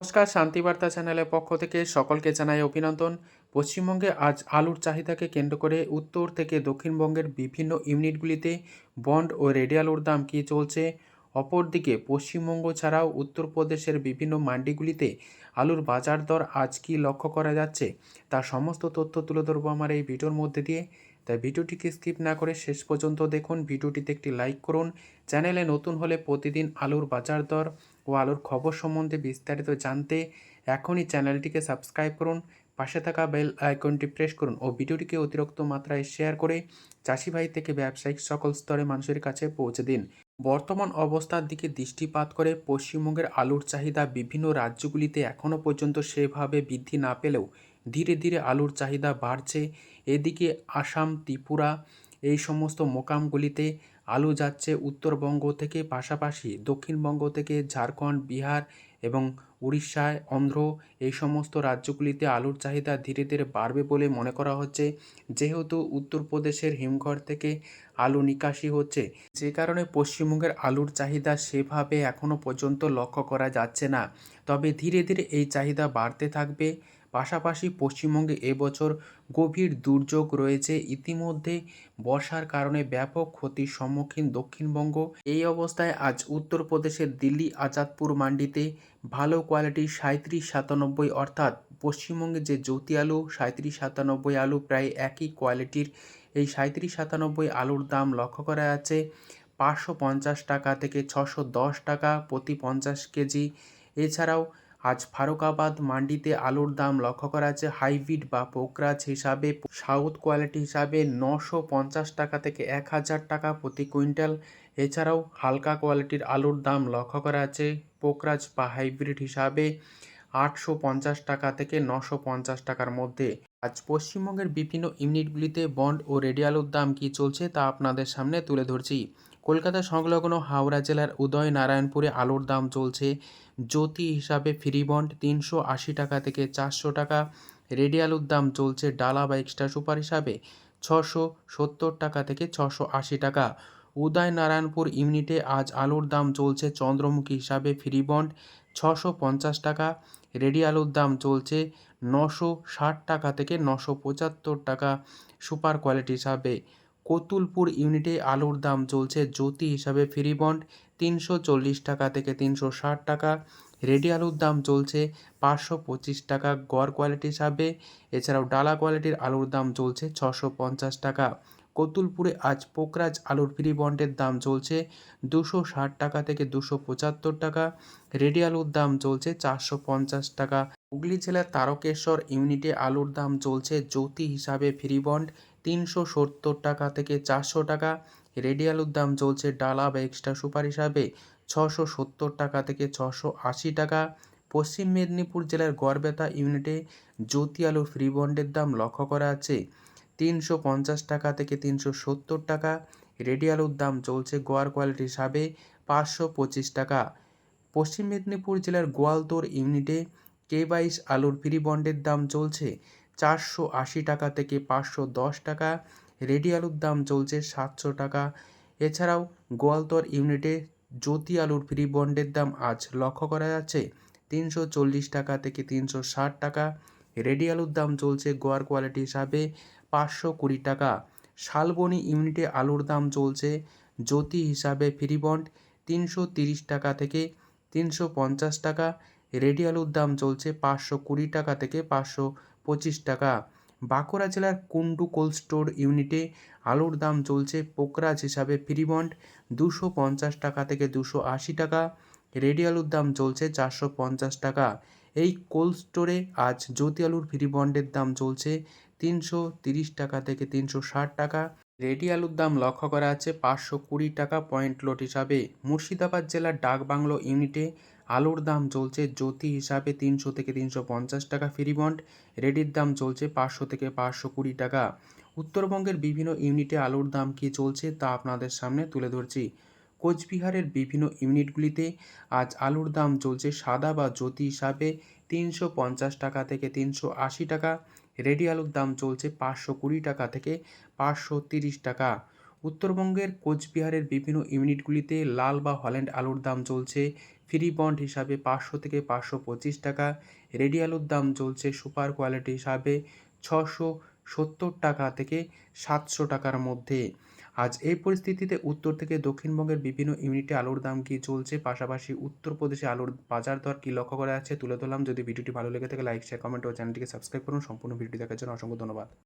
নমস্কার শান্তিবার্তা চ্যানেলের পক্ষ থেকে সকলকে জানাই অভিনন্দন। পশ্চিমবঙ্গে আজ আলুর চাহিদাকে কেন্দ্র করে উত্তর থেকে দক্ষিণবঙ্গের বিভিন্ন ইউনিটগুলিতে বন্ড ও রেডি আলুর দাম কী চলছে? অপরদিকে, পশ্চিমবঙ্গ ছাড়াও উত্তরপ্রদেশের বিভিন্ন মান্ডিগুলিতে আলুর বাজার দর আজ কী লক্ষ্য করা যাচ্ছে? তার সমস্ত তথ্য তুলে ধরবো আমার এই ভিডিওর মধ্যে দিয়ে। তাই ভিডিওটিকে স্কিপ না করে শেষ পর্যন্ত দেখুন। ভিডিওটিতে একটি লাইক করুন। চ্যানেলে নতুন হলে প্রতিদিন আলুর বাজার দর ও আলোর খবর সম্বন্ধে বিস্তারিত জানতে এখনই চ্যানেলটিকে সাবস্ক্রাইব করুন, পাশে থাকা বেল আইকনটি প্রেস করুন ও ভিডিওটিকে অতিরিক্ত মাত্রায় শেয়ার করে চাষি ভাই থেকে ব্যবসায়িক সকল স্তরে মানুষের কাছে পৌঁছে দিন। বর্তমান অবস্থার দিকে দৃষ্টিপাত করে পশ্চিমবঙ্গের আলুর চাহিদা বিভিন্ন রাজ্যগুলিতে এখনও পর্যন্ত সেভাবে বৃদ্ধি না পেলেও ধীরে ধীরে আলুর চাহিদা বাড়ছে। এদিকে আসাম, ত্রিপুরা এই সমস্ত মোকামগুলিতে আলু যাচ্ছে উত্তরবঙ্গ থেকে পাশাপাশি দক্ষিণবঙ্গ থেকে ঝাড়খণ্ড, বিহার এবং উড়িষ্যায় অন্ধ্র। এই সমস্ত রাজ্যগুলিতে আলুর চাহিদা ধীরে ধীরে বাড়বে বলে মনে করা হচ্ছে। যেহেতু উত্তরপ্রদেশের হিমঘর থেকে আলু নিকাশি হচ্ছে, যে কারণে পশ্চিমবঙ্গের আলুর চাহিদা সেভাবে এখনও পর্যন্ত লক্ষ্য করা যাচ্ছে না। তবে ধীরে ধীরে এই চাহিদা বাড়তে থাকবে। পাশাপাশি পশ্চিমবঙ্গে এবছর গভীর দুর্যোগ রয়েছে। ইতিমধ্যে বর্ষার কারণে ব্যাপক ক্ষতির সম্মুখীন দক্ষিণবঙ্গ। এই অবস্থায় আজ উত্তরপ্রদেশের দিল্লি, আজাদপুর মান্ডিতে ভালো কোয়ালিটির সাঁত্রিশ সাতানব্বই অর্থাৎ পশ্চিমবঙ্গে যে জ্যোতি আলু সাঁত্রিশ সাতানব্বই আলু প্রায় একই কোয়ালিটির। এই সাঁত্রিশ সাতানব্বই আলুর দাম লক্ষ্য করা যাচ্ছে পাঁচশো পঞ্চাশ টাকা থেকে ছশো দশ টাকা প্রতি পঞ্চাশ কেজি। এছাড়াও আজ ফারুকাবাদ মান্ডিতে আলুর দাম লক্ষ্য করা যাচ্ছে হাইব্রিড বা পোকরাজ হিসাবে সাউথ কোয়ালিটি হিসাবে নশো পঞ্চাশ টাকা থেকে এক হাজার টাকা প্রতি কুইন্টাল। এছাড়াও হালকা কোয়ালিটির আলুর দাম লক্ষ্য করা যাচ্ছে পোকরাজ বা হাইব্রিড হিসাবে আটশো পঞ্চাশ টাকা থেকে নশো পঞ্চাশ টাকার মধ্যে। আজ পশ্চিমবঙ্গের বিভিন্ন ইউনিটগুলিতে বন্ড ও রেডি আলুর দাম কী চলছে তা আপনাদের সামনে তুলে ধরছি। কলকাতা সংলগ্ন হাওড়া জেলার উদয় নারায়ণপুরে আলুর দাম চলছে। জ্যোতি হিসাবে ফ্রি বন্ড তিনশো আশি টাকা থেকে চারশো টাকা। রেডি আলুর দাম চলছে ডালা বা এক্সট্রা সুপার হিসাবে ছশো সত্তর টাকা থেকে ছশো আশি টাকা। উদয় নারায়ণপুর ইউনিটে আজ আলুর দাম চলছে চন্দ্রমুখী হিসাবে ফ্রি বন্ড ছশো পঞ্চাশ টাকা। রেডি আলুর দাম চলছে নশো ষাট টাকা থেকে নশো পঁচাত্তর টাকা সুপার কোয়ালিটি হিসাবে। কতুলপুর ইউনিটে আলুর দাম চলছে জ্যোতি হিসাবে ফ্রি বন্ড তিনশো চল্লিশ টাকা থেকে তিনশো ষাট টাকা। রেডি আলুর দাম চলছে পাঁচশো পঁচিশ টাকা গড় কোয়ালিটি হিসাবে। এছাড়াও ডালা কোয়ালিটির আলুর দাম চলছে ছশো পঞ্চাশ টাকা। কতুলপুরে আজ পোকরাজ আলুর ফ্রি বন্ডের দাম চলছে দুশো ষাট টাকা থেকে দুশো পঁচাত্তর টাকা। রেডি আলুর দাম চলছে চারশো পঞ্চাশ টাকা। হুগলি জেলার তারকেশ্বর ইউনিটে আলুর দাম চলছে জ্যোতি হিসাবে ফ্রি বন্ড তিনশো সত্তর টাকা থেকে চারশো টাকা। রেডি আলুর দাম চলছে ডালা বা এক্সট্রা সুপার হিসাবে ছশো সত্তর টাকা থেকে ছশো আশি টাকা। পশ্চিম মেদিনীপুর জেলার গড়বেতা ইউনিটে জ্যোতি আলু ফ্রি বন্ডের দাম লক্ষ্য করা আছে। তিনশো পঞ্চাশ টাকা থেকে তিনশো সত্তর টাকা। রেডি আলুর দাম চলছে গোয়ার কোয়ালিটি হিসাবে পাঁচশো পঁচিশ টাকা। পশ্চিম মেদিনীপুর জেলার গোয়ালতোর ইউনিটে কে বাইশ আলুর ফ্রি বন্ডের দাম চলছে চারশো আশি টাকা থেকে পাঁচশো দশ টাকা। রেডি আলুর দাম চলছে সাতশো টাকা। এছাড়াও গোয়ালতর ইউনিটে জ্যোতি আলুর ফ্রি বন্ডের দাম আজ লক্ষ্য করা যাচ্ছে, তিনশো চল্লিশ টাকা থেকে তিনশো ষাট টাকা। রেডি আলুর দাম চলছে গোয়ার কোয়ালিটি হিসাবে পাঁচশো কুড়ি টাকা। শালবনি ইউনিটে আলুর দাম চলছে জ্যোতি হিসাবে ফ্রি বন্ড তিনশো তিরিশ টাকা থেকে তিনশো পঞ্চাশ টাকা। রেডি আলুর দাম চলছে পাঁচশো কুড়ি টাকা থেকে পাঁচশো পঁচিশ টাকা। বাঁকুড়া জেলার কুন্ডু কোল্ড স্টোর ইউনিটে আলুর দাম চলছে পোকরাজ হিসাবে ফ্রি বন্ড। দুশো পঞ্চাশ টাকা থেকে দুশো আশি টাকা। রেডি আলুর দাম চলছে চারশো পঞ্চাশ টাকা। এই কোল্ড স্টোরে আজ জ্যোতি আলুর ফ্রি বন্ডের দাম চলছে তিনশো তিরিশ টাকা থেকে তিনশো ষাট টাকা। রেডি আলুর দাম লক্ষ্য করা আছে পাঁচশো কুড়ি টাকা পয়েন্ট লোট হিসাবে। মুর্শিদাবাদ জেলার ডাকবাংলো ইউনিটে আলুর দাম চলছে জ্যোতি হিসাবে তিনশো থেকে তিনশো পঞ্চাশ টাকা ফ্রি বন্ড, রেডির দাম চলছে পাঁচশো থেকে পাঁচশো কুড়ি টাকা। উত্তরবঙ্গের বিভিন্ন ইউনিটে আলুর দাম কী চলছে তা আপনাদের সামনে তুলে ধরছি। কোচবিহারের বিভিন্ন ইউনিটগুলিতে আজ আলুর দাম চলছে সাদা বা জ্যোতি হিসাবে তিনশো পঞ্চাশ টাকা থেকে তিনশো আশি টাকা, রেডি আলুর দাম চলছে পাঁচশো কুড়ি টাকা থেকে পাঁচশো তিরিশ টাকা। উত্তরবঙ্গের কোচবিহারের বিভিন্ন ইউনিটগুলিতে লাল বা হল্যান্ড আলুর দাম চলছে। ফ্রি বন্ড হিসাবে পাঁচশো থেকে পাঁচশো পঁচিশ টাকা, রেডি আলুর দাম চলছে সুপার কোয়ালিটি হিসাবে ছশো সত্তর টাকা থেকে সাতশো টাকার মধ্যে। আজ এই পরিস্থিতিতে উত্তর থেকে দক্ষিণবঙ্গের বিভিন্ন ইউনিটে আলুর দাম কী চলছে? পাশাপাশি উত্তরপ্রদেশে আলুর বাজার দর কী লক্ষ্য করা যাচ্ছে তুলে ধরলাম। যদি ভিডিওটি ভালো লেগে থাকে, লাইক শেয়ার কমেন্ট ও চ্যানেলটিকে সাবস্ক্রাইব করুন। সম্পূর্ণ ভিডিওটি দেখার জন্য অসংখ্য ধন্যবাদ।